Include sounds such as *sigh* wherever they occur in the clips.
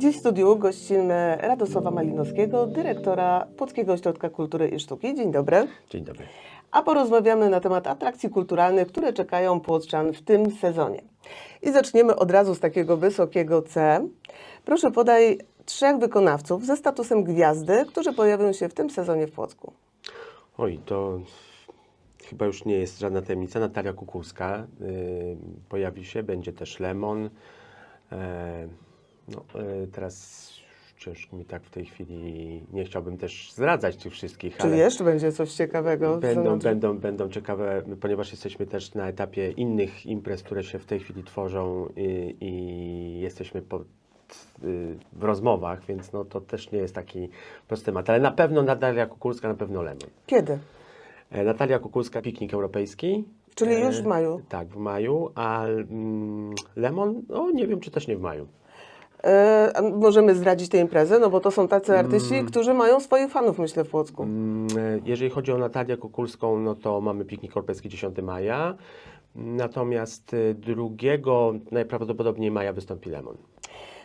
Dziś w studiu gościmy Radosława Malinowskiego, dyrektora Płockiego Ośrodka Kultury i Sztuki. Dzień dobry. Dzień dobry. A porozmawiamy na temat atrakcji kulturalnych, które czekają Płoczczan w tym sezonie. I zaczniemy od razu z takiego wysokiego C. Proszę podaj trzech wykonawców ze statusem gwiazdy, którzy pojawią się w tym sezonie w Płocku. Oj, to chyba już nie jest żadna tajemnica. Natalia Kukulska y, pojawi się, będzie też Lemon. E, no, y, teraz ciężko mi tak w tej chwili, nie chciałbym też zdradzać tych wszystkich, Czy jeszcze będzie coś ciekawego? Będą, będą, będą ciekawe, ponieważ jesteśmy też na etapie innych imprez, które się w tej chwili tworzą i, i jesteśmy pod, y, w rozmowach, więc no, to też nie jest taki prosty temat. Ale na pewno Natalia Kukulska, na pewno Lemon. Kiedy? E, Natalia Kukulska, piknik europejski. Czyli E, już w maju. Tak, w maju, a mm, Lemon, no nie wiem, czy też nie w maju. E, a możemy zdradzić tę imprezę, no bo to są tacy artyści, którzy mają swoich fanów, myślę, w Płocku. Mm, e, Jeżeli chodzi o Natalię Kukulską, no to mamy piknik europejski 10 maja. Natomiast 2 najprawdopodobniej maja wystąpi Lemon.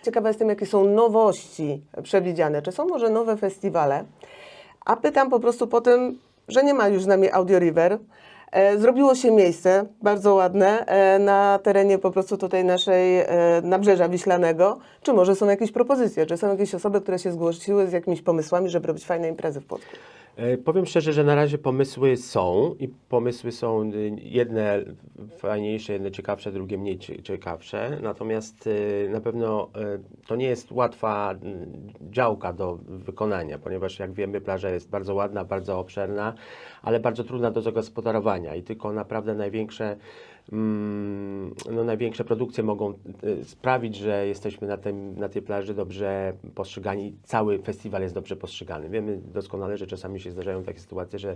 Ciekawa jestem, jakie są nowości przewidziane. Czy są może nowe festiwale? A pytam po prostu po tym, że nie ma już z nami Audio River. E, Zrobiło się miejsce, bardzo ładne, e, na terenie po prostu tutaj naszej e, Nabrzeża Wiślanego. Czy może są jakieś propozycje? Czy są jakieś osoby, które się zgłosiły z jakimiś pomysłami, żeby robić fajne imprezy w Płocku? E, Powiem szczerze, że na razie pomysły są i pomysły są y, jedne fajniejsze, jedne ciekawsze, drugie mniej cie- ciekawsze. Natomiast y, na pewno y, to nie jest łatwa działka do wykonania, ponieważ jak wiemy plaża jest bardzo ładna, bardzo obszerna, ale bardzo trudna do zagospodarowania i tylko naprawdę największe no, największe produkcje mogą y, sprawić, że jesteśmy na, tym, na tej plaży dobrze postrzegani, cały festiwal jest dobrze postrzegany. Wiemy doskonale, że czasami się zdarzają takie sytuacje, że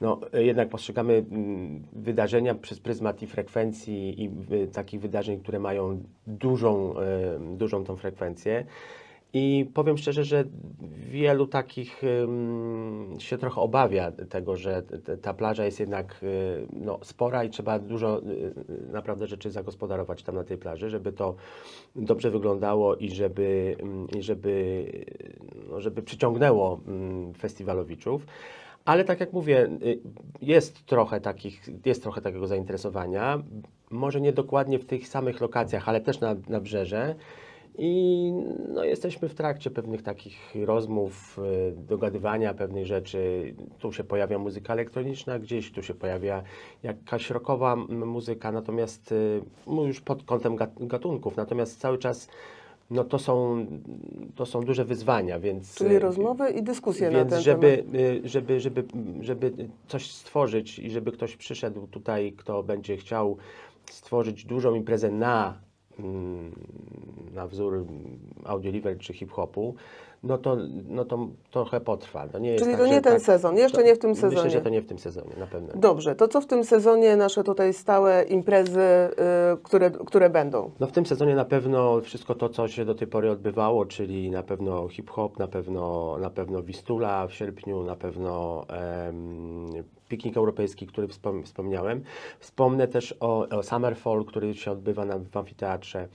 no, jednak postrzegamy mm, wydarzenia przez pryzmat i frekwencji i y, takich wydarzeń, które mają dużą, y, dużą tą frekwencję. I powiem szczerze, że wielu takich się trochę obawia tego, że ta plaża jest jednak y, no, spora i trzeba dużo y, y, naprawdę rzeczy zagospodarować tam na tej plaży, żeby to dobrze wyglądało i żeby, żeby, no, żeby przyciągnęło festiwalowiczów. Ale tak jak mówię, jest trochę, takich, jest trochę takiego zainteresowania. Może nie dokładnie w tych samych lokacjach, ale też na, na brzeże. I no, jesteśmy w trakcie pewnych takich rozmów, y, dogadywania pewnych rzeczy. Tu się pojawia muzyka elektroniczna, gdzieś tu się pojawia jakaś rockowa muzyka, natomiast y, no, już pod kątem gat- gatunków, natomiast cały czas no, to, są, to są duże wyzwania, więc... Czyli y, rozmowy i dyskusje na więc ten żeby, temat. żeby, żeby, żeby coś stworzyć i żeby ktoś przyszedł tutaj, kto będzie chciał stworzyć dużą imprezę na, na wzór audioliver czy hip-hopu, no to, no to trochę potrwa. To nie jest Czyli tak, to nie ten tak, sezon, jeszcze nie w tym Myślę, sezonie. że to nie w tym sezonie, na pewno. Dobrze, to co w tym sezonie nasze tutaj stałe imprezy, y, które, które będą? No w tym sezonie na pewno wszystko to, co się do tej pory odbywało, czyli na pewno hip-hop, na pewno, na pewno Wistula w sierpniu, na pewno em, piknik europejski, który wspom wspomniałem. Wspomnę też o, o Summerfall, który się odbywa na, w amfiteatrze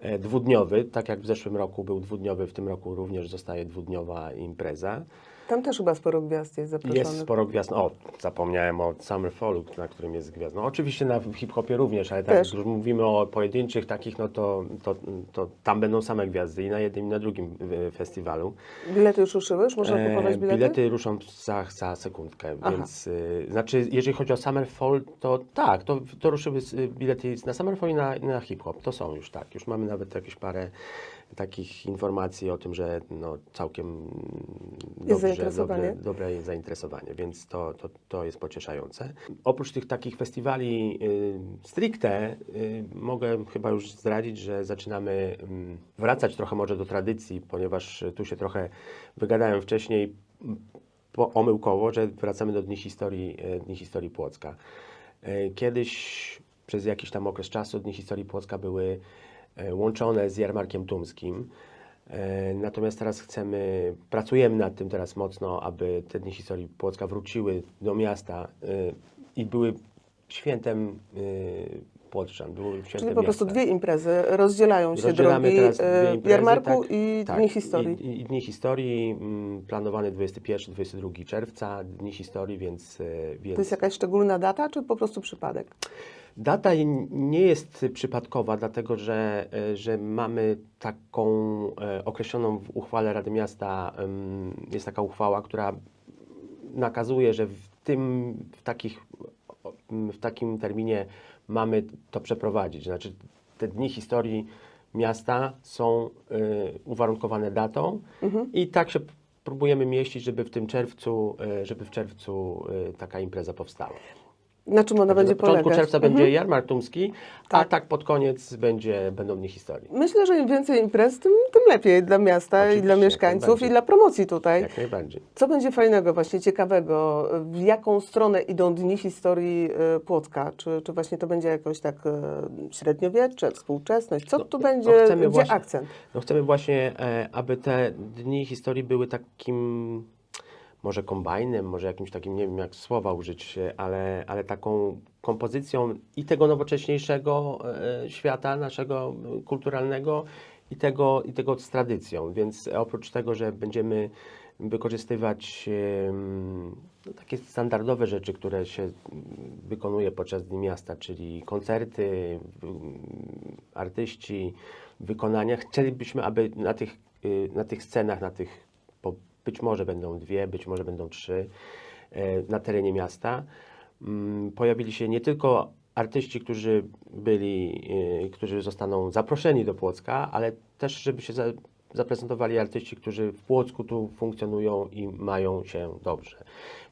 e, dwudniowy, tak jak w zeszłym roku był dwudniowy, w tym roku również zostaje dwudniowa impreza. Tam też chyba sporo gwiazd jest zaproszonych. Jest sporo gwiazd. O, zapomniałem o Summerfallu, na którym jest gwiazd. No, oczywiście na hip-hopie również, ale tak Też. jak już mówimy o pojedynczych takich, no to, to, to tam będą same gwiazdy i na jednym i na drugim y, festiwalu. Bilety już ruszyły? Już można kupować E, bilety? bilety ruszą za, za sekundkę, Aha. więc y, znaczy jeżeli chodzi o Summerfall, to tak, to, to ruszyły bilety na Summerfall i na, na hip-hop. To są już tak. Już mamy nawet jakieś parę takich informacji o tym, że no, całkiem dobrze, zainteresowanie. dobre, dobre jest zainteresowanie, więc to, to, to jest pocieszające. Oprócz tych takich festiwali y, stricte, y, mogę chyba już zdradzić, że zaczynamy ym, wracać trochę może do tradycji, ponieważ y, tu się trochę wygadałem wcześniej m, po, omyłkowo, że wracamy do Dni Historii, y, Dni Historii Płocka. Y, Kiedyś przez jakiś tam okres czasu Dni Historii Płocka były łączone z Jarmarkiem Tumskim. E, Natomiast teraz chcemy, pracujemy nad tym teraz mocno, aby te dni historii Płocka wróciły do miasta e, i były świętem e, Płotrzan. Było święte Czyli po prostu miasta. dwie imprezy rozdzielają się Rozdzielamy drogi teraz dwie e, imprezy, jarmarku tak, i tak, Dni Historii. I, i Dni Historii, mm, planowany 21-22 czerwca, Dni Historii, więc, e, więc To jest jakaś szczególna data, czy po prostu przypadek? Data nie jest przypadkowa, dlatego że, e, że mamy taką e, określoną w uchwale Rady Miasta, jest taka uchwała, która nakazuje, że w tym, w, takich, w takim terminie mamy to przeprowadzić. Znaczy te dni historii miasta są e, uwarunkowane datą i tak się próbujemy mieścić, żeby w tym czerwcu, żeby w czerwcu taka impreza powstała. Na czym ona będzie na początku polegać? czerwca będzie jarmark tumski, a Tak. tak pod koniec będzie, będą dni historii. Myślę, że im więcej imprez, tym, tym lepiej dla miasta i Oczywiście, dla jak mieszkańców i dla promocji tutaj. Jak najbardziej. Co będzie fajnego, właśnie ciekawego? W jaką stronę idą dni historii e, Płocka? Czy, czy właśnie to będzie jakoś tak e, średniowiecze, współczesność? Co No, tu no, będzie, chcemy gdzie właśnie- akcent? No chcemy właśnie, e, aby te dni historii były takim, może kombajnem, może jakimś takim, nie wiem jak słowa użyć, e, ale, ale taką kompozycją i tego nowocześniejszego e, świata naszego e, kulturalnego i tego, i tego z tradycją. Więc oprócz tego, że będziemy wykorzystywać no, takie standardowe rzeczy, które się wykonuje podczas Dni Miasta, czyli koncerty, artyści, wykonania. Chcielibyśmy, aby na tych, na tych scenach, na tych, być może będą dwie, być może będą trzy, e, na terenie miasta, mm, pojawili się nie tylko artyści, którzy byli, y, którzy zostaną zaproszeni do Płocka, ale też, żeby się za, zaprezentowali artyści, którzy w Płocku tu funkcjonują i mają się dobrze.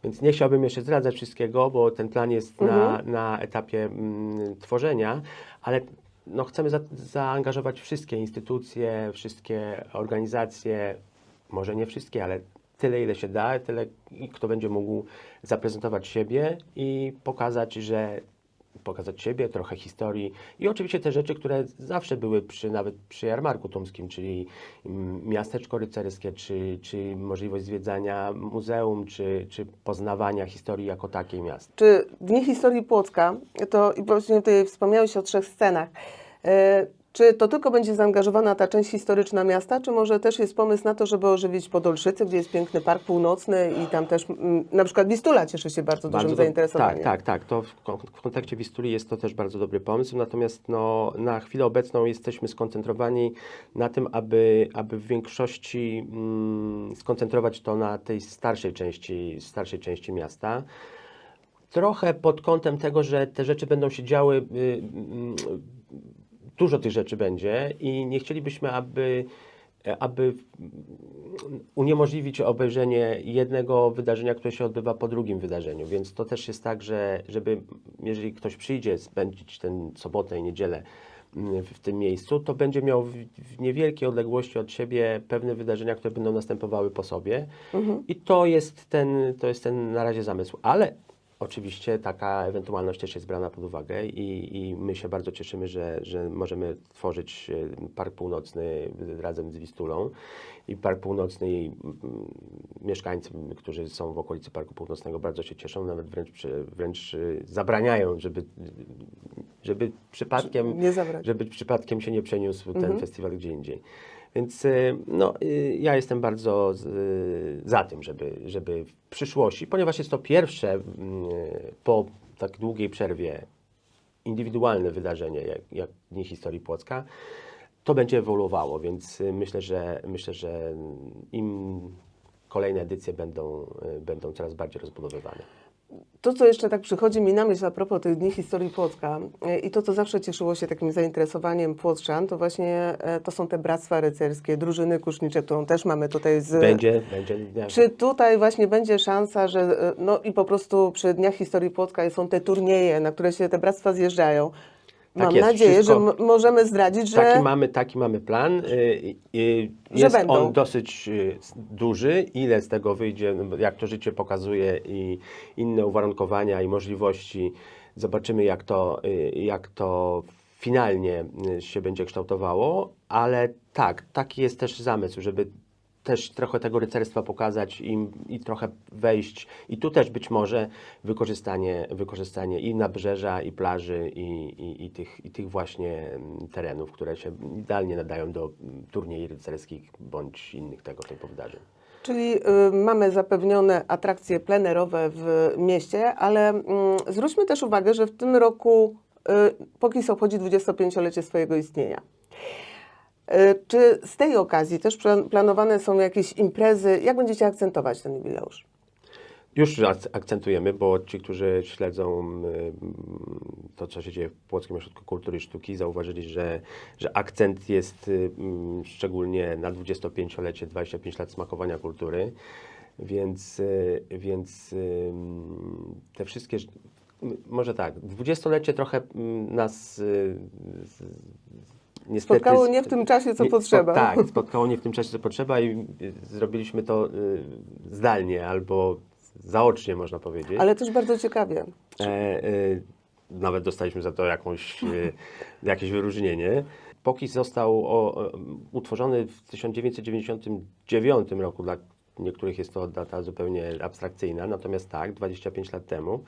Więc nie chciałbym jeszcze zdradzać wszystkiego, bo ten plan jest na, na etapie mm, tworzenia, ale no, chcemy za, zaangażować wszystkie instytucje, wszystkie organizacje, może nie wszystkie, ale tyle, ile się da, tyle, kto będzie mógł zaprezentować siebie i pokazać, że pokazać siebie, trochę historii i oczywiście te rzeczy, które zawsze były przy, nawet przy jarmarku tumskim, czyli mm, miasteczko rycerskie, czy, czy możliwość zwiedzania muzeum, czy, czy poznawania historii jako takiej miasta. Czy Dni Historii Płocka, to i właśnie tutaj wspomniałeś o trzech scenach, e, czy to tylko będzie zaangażowana ta część historyczna miasta, czy może też jest pomysł na to, żeby ożywić Podolszyce, gdzie jest piękny Park Północny i tam też mm, na przykład Wistula cieszy się bardzo, dużym do- zainteresowaniem. Tak, tak, tak. To w, w kontekście Wistuli jest to też bardzo dobry pomysł. Natomiast no, na chwilę obecną jesteśmy skoncentrowani na tym, aby, aby w większości mm, skoncentrować to na tej starszej części, starszej części miasta. Trochę pod kątem tego, że te rzeczy będą się działy, y, y, dużo tych rzeczy będzie i nie chcielibyśmy, aby, aby uniemożliwić obejrzenie jednego wydarzenia, które się odbywa po drugim wydarzeniu. Więc to też jest tak, że żeby, jeżeli ktoś przyjdzie spędzić tę sobotę i niedzielę mm, w tym miejscu, to będzie miał w, niewielkiej odległości od siebie pewne wydarzenia, które będą następowały po sobie. I to jest, ten, to jest ten na razie zamysł. Ale Oczywiście taka ewentualność też jest brana pod uwagę i, i my się bardzo cieszymy, że, że możemy tworzyć e, Park Północny razem z Wistulą. I Park Północny i mm, mieszkańcy, którzy są w okolicy Parku Północnego bardzo się cieszą, nawet wręcz, przy- wręcz e, zabraniają, żeby, żeby przypadkiem żeby przypadkiem się nie przeniósł ten festiwal gdzie indziej. Więc y, no, y, ja jestem bardzo y, za tym, żeby, żeby w przyszłości, ponieważ jest to pierwsze mm, po tak długiej przerwie indywidualne wydarzenie, jak, jak Dni Historii Płocka, to będzie ewoluowało, więc myślę, że myślę, że im kolejne edycje będą, będą coraz bardziej rozbudowywane. To, co jeszcze tak przychodzi mi na myśl a propos tych dni historii Płocka e, i to, co zawsze cieszyło się takim zainteresowaniem Płotrzan, to właśnie e, to są te bractwa rycerskie, drużyny kusznicze, którą też mamy tutaj z... Będzie, będzie. Czy tutaj właśnie będzie szansa, że e, no i po prostu przy Dniach Historii Płocka są te turnieje, na które się te bractwa zjeżdżają? Tak Mam jest, nadzieję, wszystko- że możemy zdradzić, że Taki mamy, taki mamy plan. Y, Jest będą. on dosyć y, duży. Ile z tego wyjdzie, no jak to życie pokazuje i inne uwarunkowania i możliwości, zobaczymy jak to, y, jak to finalnie się będzie kształtowało, ale tak, taki jest też zamysł, żeby też trochę tego rycerstwa pokazać im i trochę wejść. I tu też być może wykorzystanie, wykorzystanie i nabrzeża, i plaży, i, i, i, tych, i tych właśnie terenów, które się idealnie nadają do turniej rycerskich bądź innych tego typu wydarzeń. Czyli y, mamy zapewnione atrakcje plenerowe w mieście, ale mm, zwróćmy też uwagę, że w tym roku y, Pokis obchodzi 25-lecie swojego istnienia. Y, czy z tej okazji też plan- planowane są jakieś imprezy? Jak będziecie akcentować ten jubileusz? Już ak- akcentujemy, bo ci, którzy śledzą y, to, co się dzieje w Płockim Ośrodku Kultury i Sztuki, zauważyli, że, że akcent jest mm, szczególnie na 25-lecie, 25 lat smakowania kultury, więc, y, więc mm, te wszystkie... Może tak, 20-lecie trochę mm, nas z- niestety... Spotkało nie w tym czasie, co nie- potrzeba. Spo, tak, *laughs* spotkało nie w tym czasie, co potrzeba i y, zrobiliśmy to y, zdalnie albo zaocznie, można powiedzieć. Ale też bardzo ciekawie. E, e, nawet dostaliśmy za to jakąś, e, *laughs* jakieś wyróżnienie. POKIS został o, o, utworzony w 1999 roku. Dla niektórych jest to data zupełnie abstrakcyjna, natomiast tak, 25 lat temu.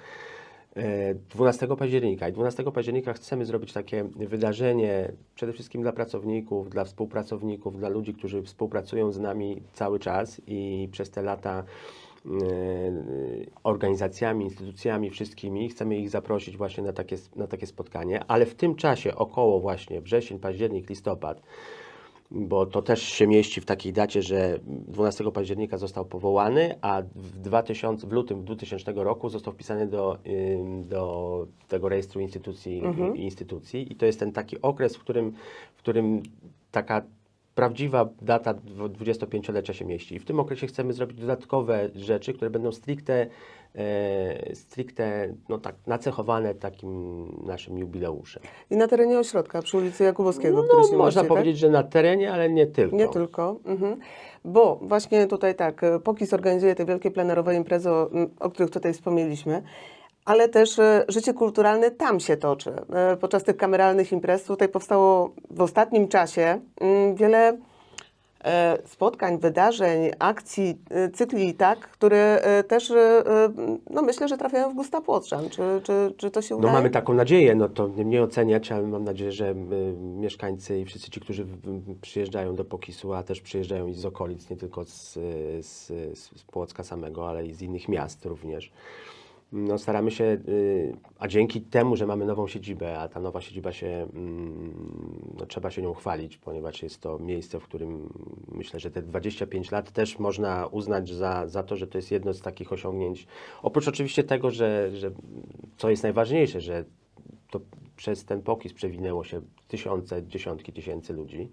E, 12 października. I 12 października chcemy zrobić takie wydarzenie przede wszystkim dla pracowników, dla współpracowników, dla ludzi, którzy współpracują z nami cały czas i przez te lata e, organizacjami, instytucjami, wszystkimi. Chcemy ich zaprosić właśnie na takie, na takie spotkanie, ale w tym czasie około właśnie wrzesień, październik, listopad, bo to też się mieści w takiej dacie, że 12 października został powołany, a w, 2000, w lutym 2000 roku został wpisany do, do tego rejestru instytucji, instytucji i to jest ten taki okres, w którym, w którym taka prawdziwa data dwu- 25-lecia się mieści. I w tym okresie chcemy zrobić dodatkowe rzeczy, które będą stricte, stricte no tak, nacechowane takim naszym jubileuszem. I na terenie ośrodka, przy ulicy Jakubowskiego, No, który się można mieści, tak? powiedzieć, że na terenie, ale nie tylko. Nie tylko. Mhm. Bo właśnie tutaj tak, e, POKIS organizuje te wielkie plenerowe imprezy, o, o których tutaj wspomnieliśmy, ale też e, życie kulturalne tam się toczy. E, Podczas tych kameralnych imprez tutaj powstało w ostatnim czasie mm, wiele e, spotkań, wydarzeń, akcji, e, cykli tak, które e, też e, e, no myślę, że trafiają w gusta Płotrzan. Czy, czy, czy to się No udaje? mamy taką nadzieję, no to nie oceniać, ale mam nadzieję, że mieszkańcy i wszyscy ci, którzy przyjeżdżają do Pokisu, a też przyjeżdżają i z okolic, nie tylko z, z, z Płocka samego, ale i z innych miast również. No staramy się, y, a dzięki temu, że mamy nową siedzibę, a ta nowa siedziba się, mm, no trzeba się nią chwalić, ponieważ jest to miejsce, w którym myślę, że te 25 lat też można uznać za, za to, że to jest jedno z takich osiągnięć. Oprócz oczywiście tego, że, że co jest najważniejsze, że to przez ten pokis przewinęło się tysiące, dziesiątki tysięcy ludzi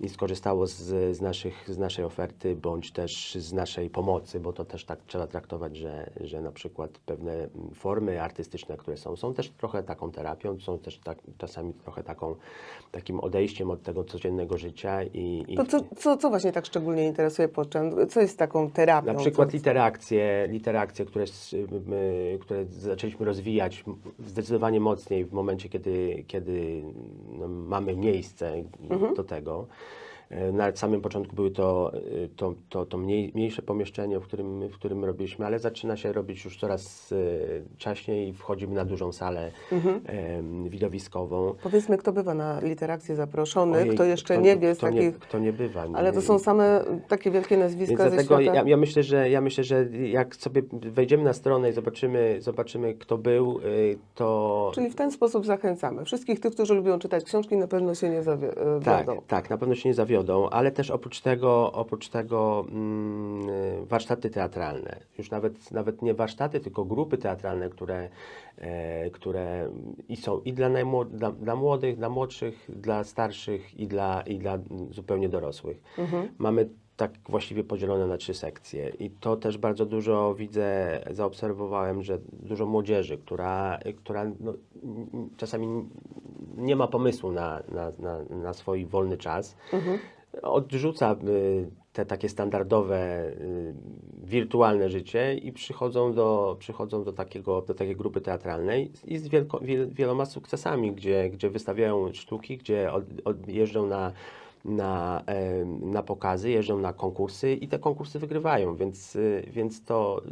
i skorzystało z, z, naszych, z naszej oferty, bądź też z naszej pomocy, bo to też tak trzeba traktować, że, że na przykład pewne formy artystyczne, które są, są też trochę taką terapią, są też tak, czasami trochę taką, takim odejściem od tego codziennego życia i, i To co, co, co właśnie tak szczególnie interesuje Płotrzan? Co jest taką terapią? na przykład Co- literakcje, literakcje które, my, które zaczęliśmy rozwijać zdecydowanie mocniej w momencie, kiedy, kiedy no, mamy miejsce do tego. E, Na samym początku były to, e, to, to, to mniej, mniejsze pomieszczenie, w którym, w którym robiliśmy, ale zaczyna się robić już coraz e, czaśniej. Wchodzimy na dużą salę em, widowiskową. Powiedzmy, kto bywa na literakcję zaproszony, Ojej, kto jeszcze kto, nie wie z takich... Nie, kto nie bywa. Ale to są same takie wielkie nazwiska Więc ze dlatego świata. ja, ja myślę, że ja myślę, że jak sobie wejdziemy na stronę i zobaczymy, zobaczymy kto był, to Czyli w ten sposób zachęcamy. Wszystkich tych, którzy lubią czytać książki, na pewno się nie zawiodą. tak, tak, na pewno się nie zawiodą, ale też oprócz tego, oprócz tego mm, y, warsztaty teatralne. Już nawet, nawet nie warsztaty, tylko grupy teatralne, które, e, które i są i dla, dla, dla młodych, dla młodszych, dla starszych i dla, i dla zupełnie dorosłych. Mamy tak właściwie podzielone na trzy sekcje i to też bardzo dużo widzę, zaobserwowałem, że dużo młodzieży, która, która no, czasami nie ma pomysłu na, na, na, na swój wolny czas, odrzuca y, te takie standardowe, y, wirtualne życie i przychodzą do, przychodzą do, takiego, do takiej grupy teatralnej i z wielko, wiel, wieloma sukcesami, gdzie, gdzie wystawiają sztuki, gdzie od, od, jeżdżą na na, na pokazy, jeżdżą na konkursy i te konkursy wygrywają, więc, y, więc to,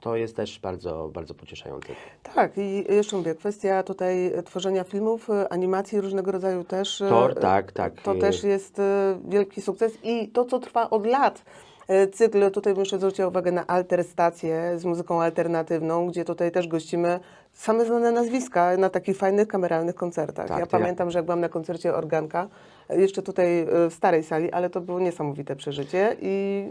to jest też bardzo, bardzo pocieszające. Tak, i jeszcze mówię, kwestia tutaj tworzenia filmów, animacji różnego rodzaju też. e, Tor, tak, tak. To y, też jest e, wielki sukces i to, co trwa od lat. Cykl, tutaj bym jeszcze zwróciła uwagę na Alter Stację z muzyką alternatywną, gdzie tutaj też gościmy same znane nazwiska na takich fajnych kameralnych koncertach. Tak, ja to ja- pamiętam, że jak byłam na koncercie Organka, e, jeszcze tutaj e, w starej sali, ale to było niesamowite przeżycie i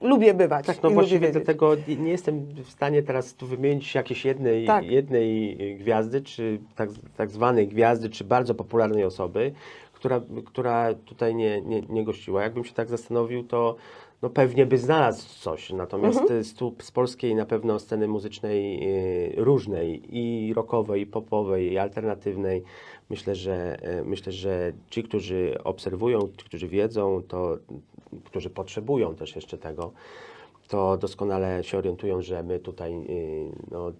lubię bywać. Tak, no właściwie dlatego nie jestem w stanie teraz tu wymienić jakiejś jednej, Tak. jednej gwiazdy, czy tak, tak zwanej gwiazdy, czy bardzo popularnej osoby, która, która tutaj nie, nie, nie gościła. Jakbym się tak zastanowił, to no pewnie by znalazł coś. Natomiast Mhm. z, tu, z polskiej na pewno sceny muzycznej y, różnej, i rockowej, i popowej, i alternatywnej, myślę, że y, myślę, że ci, którzy obserwują, ci, którzy wiedzą, to którzy potrzebują też jeszcze tego, to doskonale się orientują, że my tutaj y, no,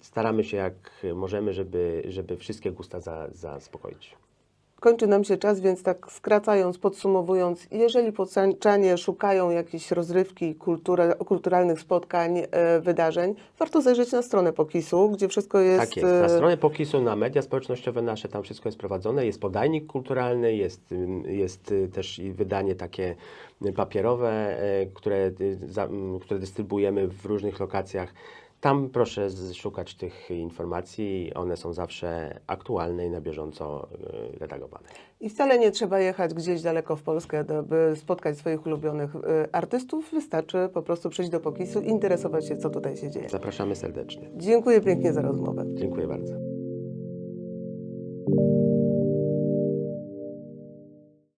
staramy się jak możemy, żeby, żeby wszystkie gusta za, zaspokoić. Kończy nam się czas, więc tak skracając, podsumowując, jeżeli podsęczanie szukają jakiejś rozrywki, kultury, kulturalnych spotkań, e, wydarzeń, warto zajrzeć na stronę Pokisu, gdzie wszystko jest... tak jest. Na e, stronie Pokisu, na media społecznościowe nasze, tam wszystko jest prowadzone. Jest podajnik kulturalny, jest, jest y, też wydanie takie papierowe, e, które, y, które dystrybuujemy w różnych lokacjach. Tam proszę szukać tych informacji. One są zawsze aktualne i na bieżąco y, redagowane. I wcale nie trzeba jechać gdzieś daleko w Polskę, by spotkać swoich ulubionych e, artystów. Wystarczy po prostu przyjść do Pokisu i interesować się, co tutaj się dzieje. Zapraszamy serdecznie. Dziękuję pięknie za rozmowę. Dziękuję bardzo.